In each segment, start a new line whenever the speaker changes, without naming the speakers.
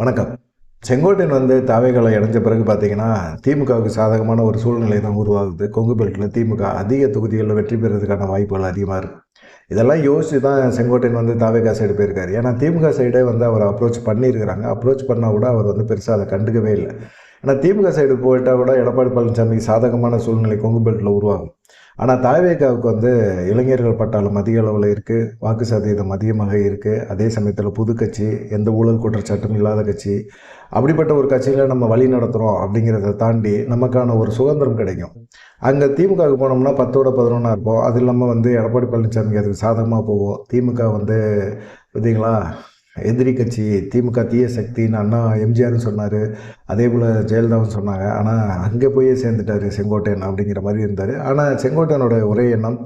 வணக்கம். செங்கோட்டையன் வந்து தாவேகளை இணைஞ்ச பிறகு பார்த்தீங்கன்னா திமுகவுக்கு சாதகமான ஒரு சூழ்நிலை தான் உருவாகுது. கொங்கு பெல்ட்டில் திமுக அதிக தொகுதிகளில் வெற்றி பெறுறதுக்கான வாய்ப்புகள் அதிகமாக இருக்குது இதெல்லாம் யோசித்து தான் செங்கோட்டையன் வந்து தாவேகா சைடு போயிருக்காரு. ஏன்னா திமுக சைடே வந்து அவர் அப்ரோச் பண்ணியிருக்கிறாங்க. அப்ரோச் பண்ணால் கூட அவர் வந்து பெருசாக அதை கண்டுக்கவே இல்லை. ஆனால் திமுக சைடு போயிட்டால் கூட எடப்பாடி பழனிசாமிக்கு சாதகமான சூழ்நிலை கொங்கு பெல்ட்டில் உருவாகும். ஆனால் தாவேகாவுக்கு வந்து இளைஞர்கள் பட்டாலும் அதிக அளவில் இருக்குது வாக்கு சதவீதம் அதிகமாக இருக்குது அதே சமயத்தில் புது கட்சி எந்த ஊழல் குற்றச்சாட்டும் இல்லாத கட்சி அப்படிப்பட்ட ஒரு கட்சியில் நம்ம வழி நடத்துகிறோம் அப்படிங்கிறத தாண்டி நமக்கான ஒரு சுதந்திரம் கிடைக்கும். அங்கே திமுகவுக்கு போனோம்னா பத்தோட பதினொன்றா இருப்போம். அது இல்லாமல் வந்து எடப்பாடி பழனிசாமிக்கு அதுக்கு சாதகமாக போவோம். திமுக வந்து பார்த்தீங்களா எதிரி கட்சி திமுக தீய சக்தின்னு அண்ணா எம்ஜிஆர்னு சொன்னார். அதே போல் ஜெயலலிதாவும் சொன்னாங்க. ஆனால் அங்கே போய் சேர்ந்துட்டார் செங்கோட்டையன் அப்படிங்கிற மாதிரி இருந்தார். ஆனால் செங்கோட்டையனோட ஒரே எண்ணம்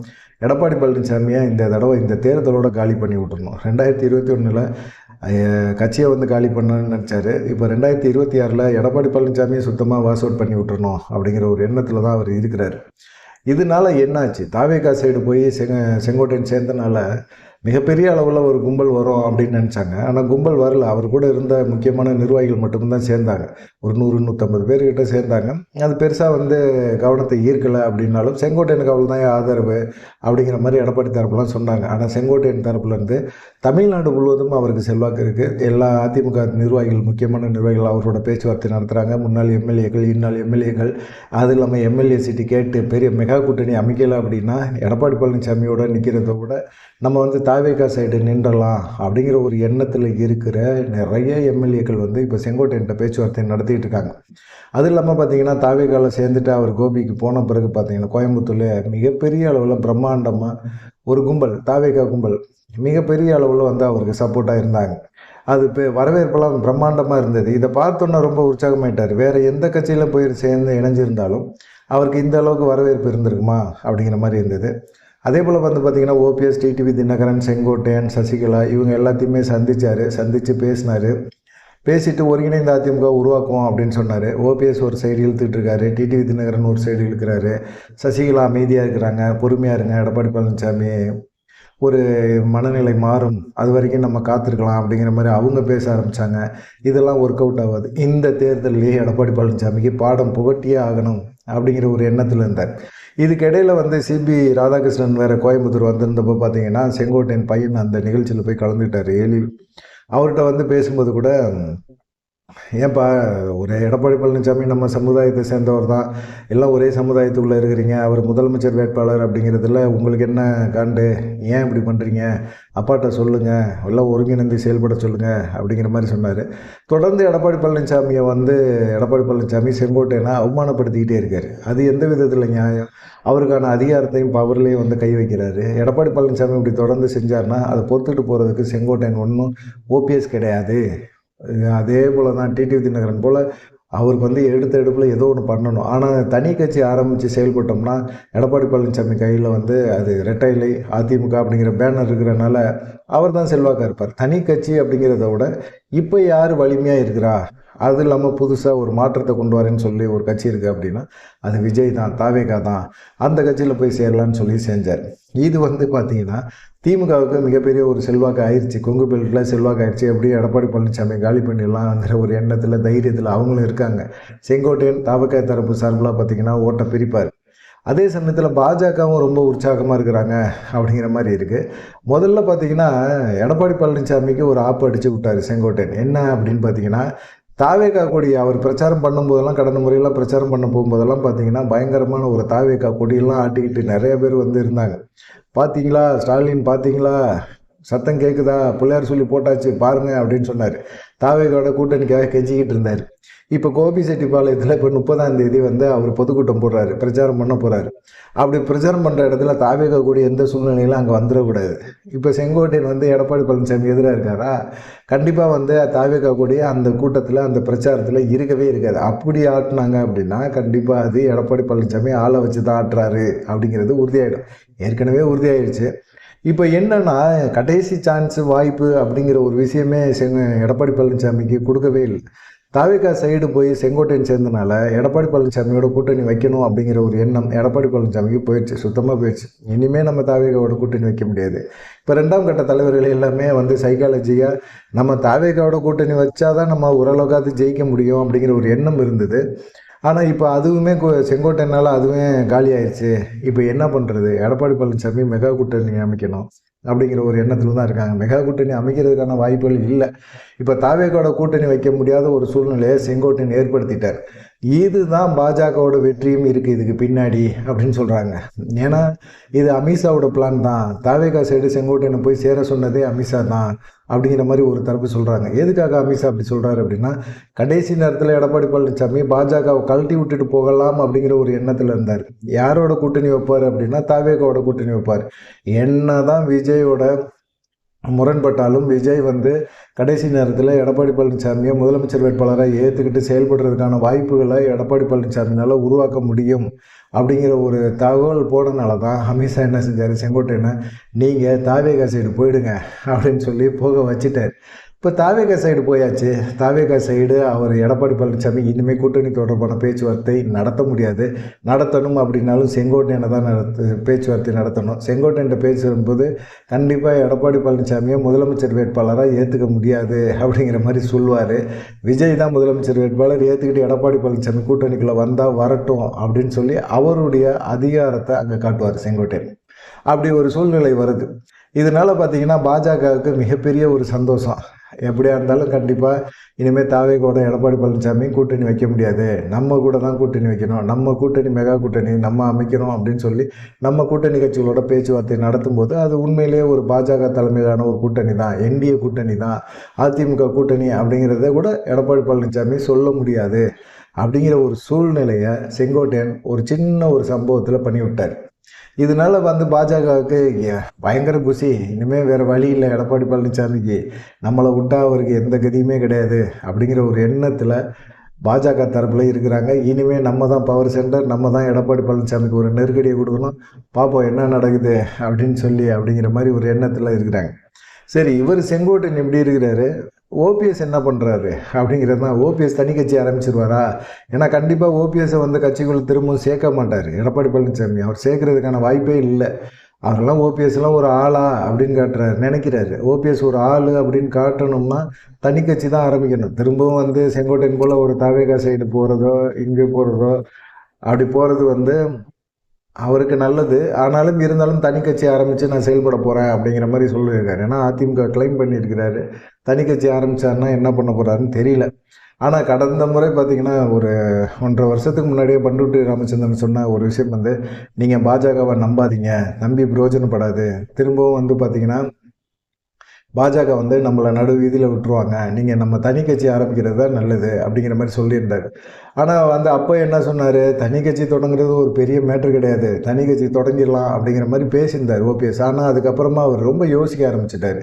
எடப்பாடி பழனிசாமியை இந்த தடவை இந்த தேர்தலோட காலி பண்ணி விட்டுருணும் ரெண்டாயிரத்தி இருபத்தி ஒன்றில் கட்சியை வந்து காலி பண்ணணும்னு நினச்சாரு. இப்போ ரெண்டாயிரத்தி இருபத்தி ஆறில் எடப்பாடி பழனிசாமியை சுத்தமாக வாஸ் அவுட் பண்ணி விட்டுறணும் அப்படிங்கிற ஒரு எண்ணத்தில் தான் அவர் இருக்கிறார். இதனால என்னாச்சு? தாவேகா சைடு போய் செங்க செங்கோட்டையன் சேர்ந்தனால மிகப்பெரிய அளவில் ஒரு கும்பல் வரும் அப்படின்னு நினச்சாங்க. ஆனால் கும்பல் வரல. அவர் கூட இருந்த முக்கியமான நிர்வாகிகள் மட்டும்தான் சேர்ந்தாங்க. ஒரு நூறு நூற்றம்பது பேர்கிட்ட சேர்ந்தாங்க. அது பெருசாக வந்து கவனத்தை ஈர்க்கலை அப்படின்னாலும் செங்கோட்டையனுக்கு அவள் தான் ஆதரவு அப்படிங்கிற மாதிரி எடப்பாடி தரப்புலாம் சொன்னாங்க. ஆனால் செங்கோட்டையன் தரப்புலேருந்து தமிழ்நாடு முழுவதும் அவருக்கு செல்வாக்கு இருக்குது எல்லா அதிமுக நிர்வாகிகள் முக்கியமான நிர்வாகிகள் அவரோட பேச்சுவார்த்தை நடத்துகிறாங்க முன்னாள் எம்எல்ஏக்கள் இந்நாள் எம்எல்ஏக்கள். அது இல்லாமல் எம்எல்ஏ சீட்டு கேட்டு பெரிய மெகா கூட்டணி அமைக்கலை அப்படின்னா எடப்பாடி பழனிசாமியோட நிற்கிறத விட நம்ம வந்து தாவேகா சைடு நின்றலாம் அப்படிங்கிற ஒரு எண்ணத்தில் இருக்கிற நிறைய எம்எல்ஏக்கள் வந்து இப்போ செங்கோட்டையன்ட்ட பேச்சுவார்த்தை நடத்திட்டு இருக்காங்க. அது இல்லாமல் பார்த்தீங்கன்னா தாவேகாவில் சேர்ந்துட்டு அவர் கோபிக்கு போன பிறகு பார்த்தீங்கன்னா கோயம்புத்தூரில் மிகப்பெரிய அளவில் பிரம்மாண்டமாக ஒரு கும்பல் தாவேகா கும்பல் மிகப்பெரிய அளவில் வந்து அவருக்கு சப்போர்ட்டாக இருந்தாங்க. அது இப்போ வரவேற்பெல்லாம் பிரம்மாண்டமாக இருந்தது. இதை பார்த்தோன்னா ரொம்ப உற்சாகமாயிட்டார். வேறு எந்த கட்சியில் போய் சேர்ந்து இணைஞ்சிருந்தாலும் அவருக்கு இந்த அளவுக்கு வரவேற்பு இருந்திருக்குமா அப்படிங்கிற மாதிரி இருந்தது. அதே போல் வந்து பார்த்திங்கன்னா ஓபிஎஸ் டிடிவி தினகரன் செங்கோட்டையன் சசிகலா இவங்க எல்லாத்தையுமே சந்தித்தார் சந்தித்து பேசினார். பேசிட்டு ஒருங்கிணைந்த அதிமுக உருவாக்குவோம் அப்படின்னு சொன்னார். ஓபிஎஸ் ஒரு சைடு இழுத்துட்டு இருக்காரு டிடிவி தினகரன் ஒரு சைடு இழுக்கிறாரு. சசிகலா அமைதியாக இருக்கிறாங்க பொறுமையாக இருங்க எடப்பாடி பழனிசாமி ஒரு மனநிலை மாறும் அது வரைக்கும் நம்ம காத்திருக்கலாம் அப்படிங்கிற மாதிரி அவங்க பேச ஆரம்பித்தாங்க இதெல்லாம் ஒர்க் அவுட் ஆகாது. இந்த தேர்தல்லையே எடப்பாடி பழனிசாமிக்கு பாடம் புகட்டியே ஆகணும் அப்படிங்கிற ஒரு எண்ணத்தில் இருந்தார். இதுக்கிடையில் வந்து சிபி ராதாகிருஷ்ணன் வேறு கோயம்புத்தூர் வந்திருந்தப்போ பார்த்தீங்கன்னா செங்கோட்டையன் பையன் அந்த நிகழ்ச்சியில் போய் கலந்துக்கிட்டார். ஏழில் அவர்கிட்ட வந்து பேசும்போது கூட ஏன்ப்பா ஒரு எடப்பாடி பழனிசாமி நம்ம சமுதாயத்தை சேர்ந்தவர் தான். எல்லாம் ஒரே சமுதாயத்துக்குள்ளே இருக்கிறீங்க. அவர் முதலமைச்சர் வேட்பாளர் அப்படிங்கிறதுல உங்களுக்கு என்ன காண்டு? ஏன் இப்படி பண்ணுறீங்க அப்பாட்ட சொல்லுங்கள் எல்லாம் ஒருங்கிணைந்து செயல்பட சொல்லுங்கள் அப்படிங்கிற மாதிரி சொன்னார். தொடர்ந்து எடப்பாடி பழனிசாமியை வந்து எடப்பாடி பழனிசாமி செங்கோட்டையனை அவமானப்படுத்திக்கிட்டே இருக்கார். அது எந்த விதத்தில் நியாயம்? அவருக்கான அதிகாரத்தையும் பவர்லேயும் வந்து கை வைக்கிறாரு. எடப்பாடி பழனிசாமி இப்படி தொடர்ந்து செஞ்சார்னா அதை பொறுத்துட்டு போகிறதுக்கு செங்கோட்டையன் ஒன்றும் ஓபிஎஸ் கிடையாது. அதே போல் தான் டிடிவி தினகரன் போல் அவருக்கு வந்து எடுத்த எடுப்பில் ஏதோ ஒன்று பண்ணணும். ஆனால் தனி கட்சி ஆரம்பித்து செயல்பட்டோம்னா எடப்பாடி பழனிசாமி கையில் வந்து அது ரெட்டைலை அதிமுக அப்படிங்கிற பேனர் இருக்கிறனால அவர் தான் செல்வாக்காக இருப்பார். தனி கட்சி அப்படிங்கிறத விட இப்போ யார் வலிமையாக இருக்கிறா? அது இல்லாமல் புதுசாக ஒரு மாற்றத்தை கொண்டு வரேன்னு சொல்லி ஒரு கட்சி இருக்குது அப்படின்னா அது விஜய் தான் தாவேகா தான். அந்த கட்சியில் போய் சேரலான்னு சொல்லி செஞ்சார். இது வந்து பார்த்தீங்கன்னா திமுகவுக்கு மிகப்பெரிய ஒரு செல்வாக்கு ஆயிடுச்சு கொங்கு பெல்ட்டில் செல்வாக்கு ஆயிடுச்சு எப்படி எடப்பாடி பழனிசாமி காலி பண்ணிடலாங்கிற ஒரு எண்ணத்தில் தைரியத்தில் அவங்களும் இருக்காங்க. செங்கோட்டையன் தாவக்காய தரப்பு சார்பில் பார்த்தீங்கன்னா ஓட்டை பிரிப்பார். அதே சமயத்தில் பாஜகவும் ரொம்ப உற்சாகமாக இருக்கிறாங்க அப்படிங்கிற மாதிரி இருக்குது முதல்ல பார்த்தீங்கன்னா எடப்பாடி பழனிசாமிக்கு ஒரு ஆப்பு அடித்து விட்டார் செங்கோட்டையன். என்ன அப்படின்னு பார்த்தீங்கன்னா தாவேக்கா கொடி அவர் பிரச்சாரம் பண்ணும்போதெல்லாம் கடந்த முறையெல்லாம் பிரச்சாரம் பண்ண போகும்போதெல்லாம் பார்த்தீங்கன்னா பயங்கரமான ஒரு தாவேக்கா கொடியெல்லாம் ஆட்டிக்கிட்டு நிறைய பேர் வந்து இருந்தாங்க. பார்த்தீங்களா ஸ்டாலின் பார்த்தீங்களா சத்தம் கேட்குதா பிள்ளையார் சொல்லி போட்டாச்சு பாருங்க அப்படின்னு சொன்னார். தாவேகோட கூட்டணிக்காக கெஞ்சிக்கிட்டு இருந்தார். இப்போ கோபி செட்டிப்பாளையத்தில் இப்போ முப்பதாம் தேதி வந்து அவர் பொதுக்கூட்டம் போடுறாரு பிரச்சாரம் பண்ண போகிறாரு அப்படி பிரச்சாரம் பண்ணுற இடத்துல தாவேகா கூடிய எந்த சூழ்நிலையிலும் அங்கே வந்துடக்கூடாது. இப்போ செங்கோட்டையன் வந்து எடப்பாடி பழனிசாமி எதிராக இருக்காரா? கண்டிப்பாக வந்து தாவேகா கூடிய அந்த கூட்டத்தில் அந்த பிரச்சாரத்தில் இருக்கவே இருக்காது. அப்படி ஆட்டினாங்க அப்படின்னா கண்டிப்பாக அது எடப்பாடி பழனிசாமி ஆளை வச்சு தான் ஆட்டுறாரு அப்படிங்கிறது உறுதியாயிடும். ஏற்கனவே உறுதியாயிடுச்சு இப்போ என்னன்னா கடைசி சான்ஸ் வாய்ப்பு அப்படிங்கிற ஒரு விஷயமே செங்க எடப்பாடி பழனிசாமிக்கு கொடுக்கவே இல்லை. தாவேக்கா சைடு போய் செங்கோட்டையன் சேர்ந்தனால எடப்பாடி பழனிசாமியோட கூட்டணி வைக்கணும் அப்படிங்கிற ஒரு எண்ணம் எடப்பாடி பழனிசாமிக்கு போயிடுச்சு சுத்தமாக போயிடுச்சு. இனிமேல் நம்ம தாவேக்காவோட கூட்டணி வைக்க முடியாது. இப்போ ரெண்டாம் கட்ட தலைவர்கள் எல்லாமே வந்து சைக்காலஜியாக நம்ம தாவேகாவோட கூட்டணி வச்சாதான் நம்ம ஓரளவுக்காவது ஜெயிக்க முடியும் அப்படிங்கிற ஒரு எண்ணம் இருந்தது. ஆனால் இப்போ அதுவுமே கு- செங்கோட்டையனால அதுவே காலி ஆயிடுச்சு இப்போ என்ன பண்ணுறது எடப்பாடி பழனிசாமி மெகா கூட்டணி அமைக்கணும் அப்படிங்கிற ஒரு எண்ணத்தில் தான் இருக்காங்க. மெகா கூட்டணி அமைக்கிறதுக்கான வாய்ப்புகள் இல்லை. இப்போ தாவேக்கோட கூட்டணி வைக்க முடியாத ஒரு சூழ்நிலையை செங்கோட்டையன் ஏற்படுத்திட்டார். இதுதான் பாஜகவோட வெற்றியும் இருக்குது இதுக்கு பின்னாடி அப்படின்னு சொல்கிறாங்க ஏன்னா இது அமித்ஷாவோட பிளான் தான். தாவேகா சைடு செங்கோட்டையனை போய் சேர சொன்னதே அமித்ஷா தான் அப்படிங்கிற மாதிரி ஒரு தரப்பு சொல்கிறாங்க எதுக்காக அமித்ஷா அப்படி சொல்கிறாரு அப்படின்னா கடைசி நேரத்தில் எடப்பாடி பழனிசாமி பாஜகவை கழட்டி விட்டுட்டு போகலாம் அப்படிங்கிற ஒரு எண்ணத்தில் இருந்தார். யாரோட கூட்டணி வைப்பார் அப்படின்னா தாவேகாவோட கூட்டணி வைப்பார். என்ன தான் விஜயோட முரண்பட்டாலும் விஜய் வந்து கடைசி நேரத்தில் எடப்பாடி பழனிசாமியை முதலமைச்சர் வேட்பாளராக ஏற்றுக்கிட்டு செயல்படுறதுக்கான வாய்ப்புகளை எடப்பாடி பழனிசாமினால் உருவாக்க முடியும் அப்படிங்கிற ஒரு தகவல் போனனால தான் அமித்ஷா என்ன செஞ்சார் செங்கோட்டையனை நீங்கள் தாவேகா சைடு போயிடுங்க அப்படின்னு சொல்லி போக வச்சுட்டார். இப்போ தாவேகா சைடு போயாச்சு. தாவேகா சைடு அவர் எடப்பாடி பழனிசாமி இனிமேல் கூட்டணி தொடர்பான பேச்சுவார்த்தை நடத்த முடியாது. நடத்தணும் அப்படின்னாலும் செங்கோட்டையனை தான் நடத்து பேச்சுவார்த்தை நடத்தணும். செங்கோட்டையன் வரும்போது கண்டிப்பாக எடப்பாடி பழனிசாமியை முதலமைச்சர் வேட்பாளராக ஏற்றுக்க முடியாது அப்படிங்கிற மாதிரி சொல்லுவார். விஜய் தான் முதலமைச்சர் வேட்பாளர். ஏற்றுக்கிட்டு எடப்பாடி பழனிசாமி கூட்டணிக்குள்ளே வந்தால் வரட்டும் அப்படின்னு சொல்லி அவருடைய அதிகாரத்தை அங்கே காட்டுவார் செங்கோட்டையன். அப்படி ஒரு சூழ்நிலை வருது. இதனால் பார்த்தீங்கன்னா பாஜகவுக்கு மிகப்பெரிய ஒரு சந்தோஷம். எப்படியா இருந்தாலும் கண்டிப்பாக இனிமேல் தாவே கூட எடப்பாடி பழனிசாமி கூட்டணி வைக்க முடியாது. நம்ம கூட தான் கூட்டணி வைக்கணும். நம்ம கூட்டணி மெகா கூட்டணி நம்ம அமைக்கிறோம் அப்படின்னு சொல்லி நம்ம கூட்டணி கட்சிகளோட பேச்சுவார்த்தை நடத்தும்போது அது உண்மையிலேயே ஒரு பாஜக தலைமையிலான ஒரு கூட்டணி தான். என்டிஏ கூட்டணி தான். அதிமுக கூட்டணி அப்படிங்கிறத கூட எடப்பாடி பழனிசாமி சொல்ல முடியாது. அப்படிங்கிற ஒரு சூழ்நிலையை செங்கோட்டையன் ஒரு சின்ன ஒரு சம்பவத்தில் பண்ணிவிட்டார். இதனால வந்து பாஜகவுக்கு பயங்கர குசி. இனிமேல் வேறு வழி இல்லை. எடப்பாடி பழனிசாமிக்கு நம்மளை விட்டா அவருக்கு எந்த கதியுமே கிடையாது அப்படிங்கிற ஒரு எண்ணத்தில் பாஜக தரப்பில் இருக்கிறாங்க. இனிமேல் நம்ம தான் பவர் சென்டர் நம்ம தான் எடப்பாடி பழனிசாமிக்கு ஒரு நெருக்கடியை கொடுக்கணும். பார்ப்போம் என்ன நடக்குது அப்படின்னு சொல்லி அப்படிங்கிற மாதிரி ஒரு எண்ணத்தில் இருக்கிறாங்க. சரி இவர் செங்கோட்டையன் எப்படி இருக்கிறாரு? ஓபிஎஸ் என்ன பண்ணுறாரு அப்படிங்கிறது தான் ஓபிஎஸ் தனி கட்சி ஆரம்பிச்சிருவாரா? ஏன்னா கண்டிப்பாக ஓபிஎஸ்ஸை வந்து கட்சிக்குள்ளே திரும்பவும் சேர்க்க மாட்டார். எடப்பாடி பழனிசாமி. அவர் சேர்க்கறதுக்கான வாய்ப்பே இல்லை. அவரெல்லாம் ஓபிஎஸ்லாம் ஒரு ஆளா அப்படின்னு காட்டுறாரு நினைக்கிறாரு. ஓபிஎஸ் ஒரு ஆள் அப்படின்னு காட்டணும்னா தனி கட்சி தான் ஆரம்பிக்கணும். திரும்பவும் வந்து செங்கோட்டையன் போல் ஒரு தாவேகா சைடு போகிறதோ இங்கே போகிறதோ அப்படி போகிறது வந்து அவருக்கு நல்லது. ஆனாலும் இருந்தாலும் தனி கட்சி ஆரம்பித்து நான் செயல்பட போகிறேன் அப்படிங்கிற மாதிரி சொல்லியிருக்காரு. ஏன்னா அதிமுக கிளைம் பண்ணியிருக்கிறாரு. தனி கட்சி ஆரம்பித்தாருன்னா என்ன பண்ண போகிறாருன்னு தெரியல. ஆனால் கடந்த முறை பார்த்தீங்கன்னா ஒரு ஒன்றரை வருஷத்துக்கு முன்னாடியே பண்டுட்டி ராமச்சந்திரன் சொன்ன ஒரு விஷயம் வந்து நீங்கள் பாஜகவை நம்பாதீங்க. நம்பி பிரயோஜனப்படாது. திரும்பவும் வந்து பார்த்திங்கன்னா பாஜக வந்து நம்மளை நடு வீதியில் விட்டுருவாங்க. நீங்கள் நம்ம தனி கட்சி ஆரம்பிக்கிறது தான் நல்லது அப்படிங்கிற மாதிரி சொல்லியிருந்தார். ஆனால் வந்து அப்போ என்ன சொன்னார்? தனி கட்சி தொடங்குறது ஒரு பெரிய மேட்ரு கிடையாது. தனி கட்சி தொடங்கிடலாம் அப்படிங்கிற மாதிரி பேசியிருந்தார் ஓபிஎஸ் ஆனால் அதுக்கப்புறமா அவர் ரொம்ப யோசிக்க ஆரம்பிச்சிட்டார்.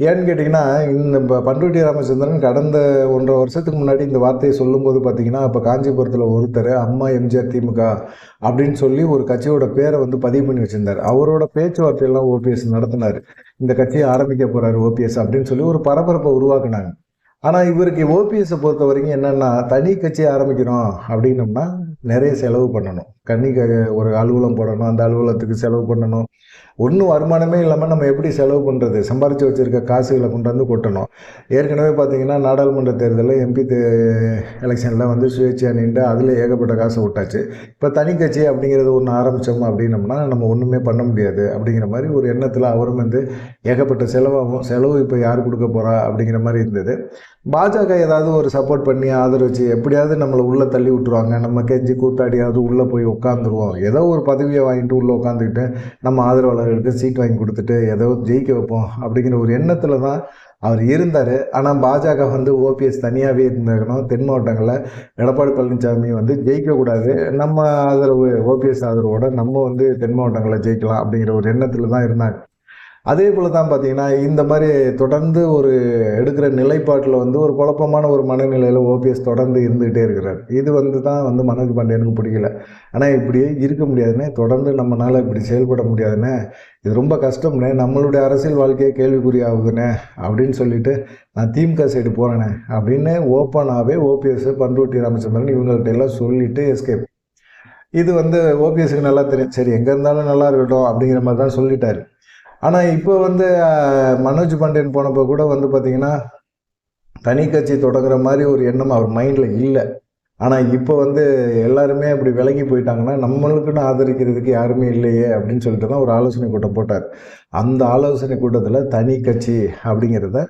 ஏன்னு கேட்டிங்கன்னா இந்த ப- பண்ருட்டி ராமச்சந்திரன் கடந்த ஒன்றரை வருஷத்துக்கு முன்னாடி இந்த வார்த்தையை சொல்லும்போது பார்த்தீங்கன்னா அப்போ காஞ்சிபுரத்தில் ஒருத்தர் அம்மா எம்ஜிஆர் திமுக அப்படின்னு சொல்லி ஒரு கட்சியோட பேரை வந்து பதிவு பண்ணி வச்சுருந்தார். அவரோட பேச்சுவார்த்தையெல்லாம் ஓபிஎஸ் நடத்தினார். இந்த கட்சியை ஆரம்பிக்க போகிறார் ஓபிஎஸ் அப்படின்னு சொல்லி ஒரு பரபரப்பை உருவாக்குனாங்க. ஆனால் இவருக்கு ஓபிஎஸ்ஸை பொறுத்த வரைக்கும் என்னென்னா தனி கட்சியை ஆரம்பிக்கிறோம் அப்படின்னோம்னா நிறைய செலவு பண்ணணும். கண்ணிக்கு ஒரு அலுவலம் போடணும் அந்த அலுவலகத்துக்கு செலவு பண்ணணும். ஒன்றும் வருமானமே இல்லாமல் நம்ம எப்படி செலவு பண்ணுறது சம்பாரித்து வச்சுருக்க காசுகளை கொண்டு வந்து கொட்டணும். ஏற்கனவே பார்த்தீங்கன்னா நாடாளுமன்ற தேர்தலில் எம்பி தே எலெக்ஷனில் வந்து சுயேட்சையாக நின்று அதில் ஏகப்பட்ட காசை விட்டாச்சு. இப்போ தனி கட்சி அப்படிங்கிறது ஒன்று ஆரம்பித்தோம் அப்படின்னம்னா நம்ம ஒன்றுமே பண்ண முடியாது. அப்படிங்கிற மாதிரி ஒரு எண்ணத்தில் அவரும் வந்து ஏகப்பட்ட செலவாகும் செலவு இப்போ யார் கொடுக்க போகிறா அப்படிங்கிற மாதிரி இருந்தது. பாஜக ஏதாவது ஒரு சப்போர்ட் பண்ணி ஆதரவச்சு எப்படியாவது நம்மளை உள்ளே தள்ளி விட்டுருவாங்க. நம்ம கெஞ்சி கூத்தாடியாவது உள்ளே போய் உட்காந்துருவோம் ஏதோ ஒரு பதவியை வாங்கிட்டு உள்ளே உட்காந்துக்கிட்டு நம்ம ஆதரவாளர்களுக்கு சீட் வாங்கி கொடுத்துட்டு ஏதோ ஜெயிக்க வைப்போம் அப்படிங்கிற ஒரு எண்ணத்தில் தான் அவர் இருந்தார். ஆனால் பாஜக வந்து ஓபிஎஸ் தனியாகவே இருந்தாலும் தென் மாவட்டங்களில் எடப்பாடி பழனிசாமி வந்து ஜெயிக்கக்கூடாது நம்ம ஆதரவு ஓபிஎஸ் ஆதரவோட நம்ம வந்து தென் மாவட்டங்களில் ஜெயிக்கலாம் அப்படிங்கிற ஒரு எண்ணத்தில் தான் இருந்தாங்க. அதே போல் தான் பார்த்தீங்கன்னா இந்த மாதிரி தொடர்ந்து ஒரு எடுக்கிற நிலைப்பாட்டில் வந்து ஒரு குழப்பமான ஒரு மனநிலையில் ஓபிஎஸ் தொடர்ந்து இருந்துகிட்டே இருக்கிறார். இது வந்து தான் வந்து மனோஜ் பாண்டியனுக்கு பிடிக்கல. ஆனால் இப்படியே இருக்க முடியாதுன்னே தொடர்ந்து நம்மளால் இப்படி செயல்பட முடியாதுன்னே இது ரொம்ப கஷ்டம்னே நம்மளுடைய அரசியல் வாழ்க்கையே கேள்விக்குறி ஆகுதுண்ணே அப்படின்னு சொல்லிட்டு நான் திமுக சைடு போகிறேனே அப்படின்னு ஓப்பனாகவே ஓபிஎஸ் பண்ருட்டி ராமச்சந்திரன் இவங்கள்ட்ட எல்லாம் சொல்லிவிட்டு எஸ்கேப் இது வந்து ஓபிஎஸ்க்கு நல்லா தெரியும். சரி எங்கே இருந்தாலும் நல்லா இருக்கட்டும் அப்படிங்கிற மாதிரி தான் சொல்லிட்டாரு. ஆனால் இப்போ வந்து மனோஜ் பாண்டியன் போனப்போ கூட வந்து பார்த்தீங்கன்னா தனி கட்சி தொடங்குற மாதிரி ஒரு எண்ணம் அவர் மைண்டில் இல்லை. ஆனால் இப்போ வந்து எல்லாருமே அப்படி விலகி போயிட்டாங்கன்னா நம்மளுக்குன்னு ஆதரிக்கிறதுக்கு யாருமே இல்லையே அப்படின்னு சொல்லிட்டு தான் ஒரு ஆலோசனை கூட்டம் போட்டார். அந்த ஆலோசனை கூட்டத்தில் தனி கட்சி அப்படிங்கிறத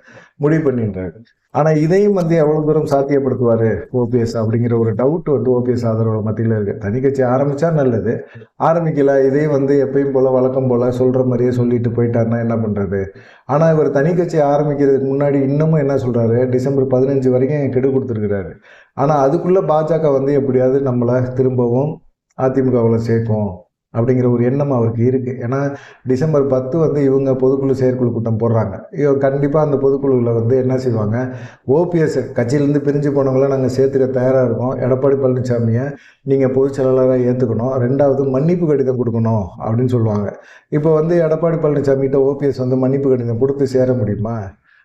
முடிவு பண்ணிடுறாரு. ஆனால் இதையும் வந்து எவ்வளோ தூரம் சாத்தியப்படுத்துவார் ஓபிஎஸ் அப்படிங்கிற ஒரு டவுட் வந்து ஓபிஎஸ் ஆதரவு மத்தியில் இருக்குது தனி கட்சி ஆரம்பித்தா நல்லது. ஆரம்பிக்கல இதையும் வந்து எப்பயும் போல் வழக்கம் போல் சொல்கிற மாதிரியே சொல்லிட்டு போயிட்டாருன்னா என்ன பண்ணுறது ஆனால் இவர் தனி கட்சி ஆரம்பிக்கிறதுக்கு முன்னாடி இன்னமும் என்ன சொல்கிறாரு டிசம்பர் பதினஞ்சு வரைக்கும் கெடு கொடுத்துருக்கிறாரு. ஆனால் அதுக்குள்ளே பாஜக வந்து எப்படியாவது நம்மளை திரும்பவும் அதிமுகவில் சேர்க்கும். அப்படிங்கிற ஒரு எண்ணம் அவருக்கு இருக்குது ஏன்னா டிசம்பர் பத்து வந்து இவங்க பொதுக்குழு செயற்குழு கூட்டம் போடுறாங்க. இவங்க கண்டிப்பாக அந்த பொதுக்குழுவில் வந்து என்ன செய்வாங்க? ஓபிஎஸ் கட்சியிலேருந்து பிரிஞ்சு போனவங்கள நாங்கள் சேர்த்துக்க தயாராக இருக்கோம். எடப்பாடி பழனிசாமியை நீங்கள் பொதுச் செயலாளராக ஏற்றுக்கணும் ரெண்டாவது மன்னிப்பு கடிதம் கொடுக்கணும் அப்படின்னு சொல்லுவாங்க. இப்போ வந்து எடப்பாடி பழனிசாமிகிட்ட ஓபிஎஸ் வந்து மன்னிப்பு கடிதம் கொடுத்து சேர முடியுமா?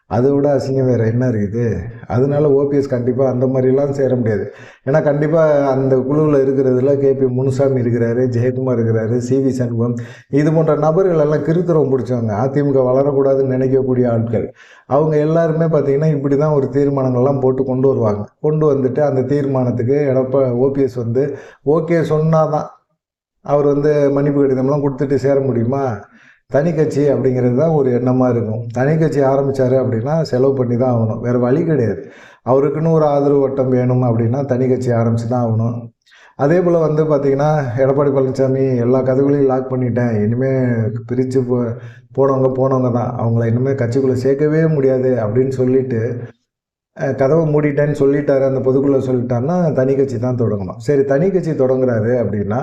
அதை விட அசிங்கம் வேறு என்ன இருக்குது? அதனால ஓபிஎஸ் கண்டிப்பாக அந்த மாதிரிலாம் சேர முடியாது. ஏன்னா கண்டிப்பாக அந்த குழுவில் இருக்கிறதுல கேபி முனுசாமி இருக்கிறாரு ஜெயக்குமார் இருக்கிறாரு சி வி சண்முகம். இது போன்ற நபர்கள் எல்லாம் கிருத்திரம் பிடிச்சவங்க. அதிமுக வளரக்கூடாதுன்னு நினைக்கக்கூடிய ஆட்கள். அவங்க எல்லாருமே பார்த்திங்கன்னா இப்படி தான் ஒரு தீர்மானங்கள்லாம் போட்டு கொண்டு வருவாங்க. கொண்டு வந்துட்டு அந்த தீர்மானத்துக்கு எடப்பா ஓபிஎஸ் வந்து ஓகே சொன்னாதான். அவர் வந்து மன்னிப்பு கடிதம்லாம் கொடுத்துட்டு சேர முடியுமா? தனி கட்சி அப்படிங்கிறது தான் ஒரு எண்ணமாக இருக்கும். தனி கட்சி ஆரம்பித்தார் அப்படின்னா செலவு பண்ணி தான் ஆகணும். வேறு வழி கிடையாது. அவருக்குன்னு ஒரு ஆதரவு வட்டம் வேணும் அப்படின்னா தனி கட்சி ஆரம்பித்து தான் ஆகணும். அதே போல் வந்து பார்த்திங்கன்னா எடப்பாடி பழனிசாமி எல்லா கதவுகளையும் லாக் பண்ணிட்டேன். இனிமேல் பிரித்து போ போனவங்க போனவங்க தான். அவங்கள இனிமேல் கட்சிக்குள்ளே சேர்க்கவே முடியாது அப்படின்னு சொல்லிட்டு கதவை மூடிட்டேன்னு சொல்லிட்டாரு அந்த பொதுக்குள்ளே சொல்லிட்டாருன்னா தனி கட்சி தான் தொடங்கணும். சரி தனி கட்சி தொடங்குறாரு அப்படின்னா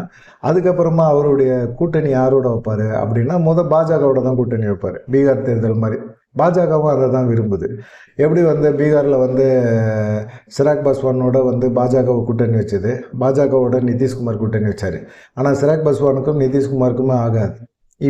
அதுக்கப்புறமா அவருடைய கூட்டணி யாரோட வைப்பார் அப்படின்னா முத பாஜகவோட தான் கூட்டணி வைப்பார் பீகார் தேர்தல் மாதிரி. பாஜகவும் அதை தான் விரும்புது. எப்படி வந்து பீகாரில் வந்து சிராக் பாஸ்வானோட வந்து பாஜகவை கூட்டணி வச்சது? பாஜகவோட நிதிஷ்குமார் கூட்டணி வச்சார். ஆனால் சிராக் பாஸ்வானுக்கும் நிதிஷ்குமாருக்குமே ஆகாது.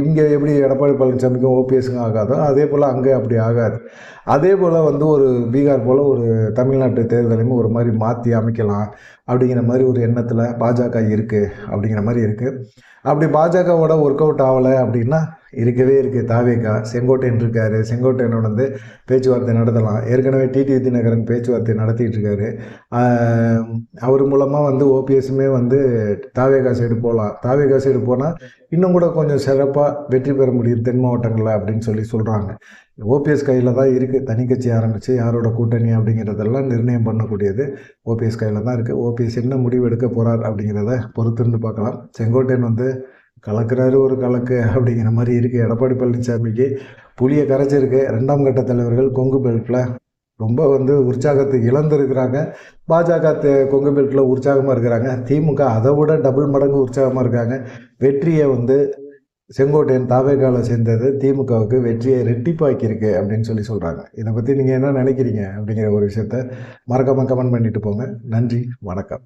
இங்கே எப்படி எடப்பாடி பழனிசாமிக்கும் ஓபிஎஸ்க்கும் ஆகாதோ அதே போல் அங்கே அப்படி ஆகாது. அதே போல் வந்து ஒரு பீகார் போல் ஒரு தமிழ்நாட்டு தேர்தலையும் ஒரு மாதிரி மாற்றி அமைக்கலாம் அப்படிங்கிற மாதிரி ஒரு எண்ணத்தில் பாஜக இருக்குது அப்படிங்கிற மாதிரி இருக்குது அப்படி பாஜகவோட ஒர்க் அவுட் ஆகலை அப்படின்னா இருக்கவே இருக்குது தாவேகா செங்கோட்டையன் இருக்காரு. செங்கோட்டையனோட வந்து பேச்சுவார்த்தை நடத்தலாம். ஏற்கனவே டிடி தினகரன் பேச்சுவார்த்தை நடத்திட்டு இருக்காரு. அவர் மூலமாக வந்து ஓபிஎஸ்ஸுமே வந்து தாவேகா சைடு போகலாம் தாவேகா சைடு போனால் இன்னும் கூட கொஞ்சம் சிறப்பாக வெற்றி பெற முடியும் தென் மாவட்டங்களில் அப்படின்னு சொல்லி சொல்கிறாங்க ஓபிஎஸ் கையில் தான் இருக்குது தனி கட்சி ஆரம்பித்து யாரோட கூட்டணி அப்படிங்கிறதெல்லாம் நிர்ணயம் பண்ணக்கூடியது ஓபிஎஸ் கையில் தான் இருக்குது ஓபிஎஸ் என்ன முடிவு எடுக்க போகிறார் அப்படிங்கிறத பொறுத்திருந்து பார்க்கலாம். செங்கோட்டையன் வந்து கலக்கிறாரு ஒரு கலக்கு அப்படிங்கிற மாதிரி இருக்குது எடப்பாடி பழனிசாமிக்கு புளியை கரைச்சிருக்கு. ரெண்டாம் கட்ட தலைவர்கள் கொங்கு பெல்ட்டில் ரொம்ப வந்து உற்சாகத்தை இழந்திருக்கிறாங்க. பாஜக தே- கொங்கு பெல்ட்டில் உற்சாகமாக இருக்கிறாங்க. திமுக அதை விட டபுள் மடங்கு உற்சாகமாக இருக்காங்க. வெற்றியை வந்து செங்கோட்டையன் தாவேகால சேர்ந்தது திமுகவுக்கு வெற்றியை ரெட்டிப்பாக்கியிருக்கு அப்படின்னு சொல்லி சொல்கிறாங்க இதை பற்றி நீங்கள் என்ன நினைக்கிறீங்க அப்படிங்கிற ஒரு விஷயத்த மறக்காமல் கமெண்ட் பண்ணிட்டு போங்க. நன்றி வணக்கம்.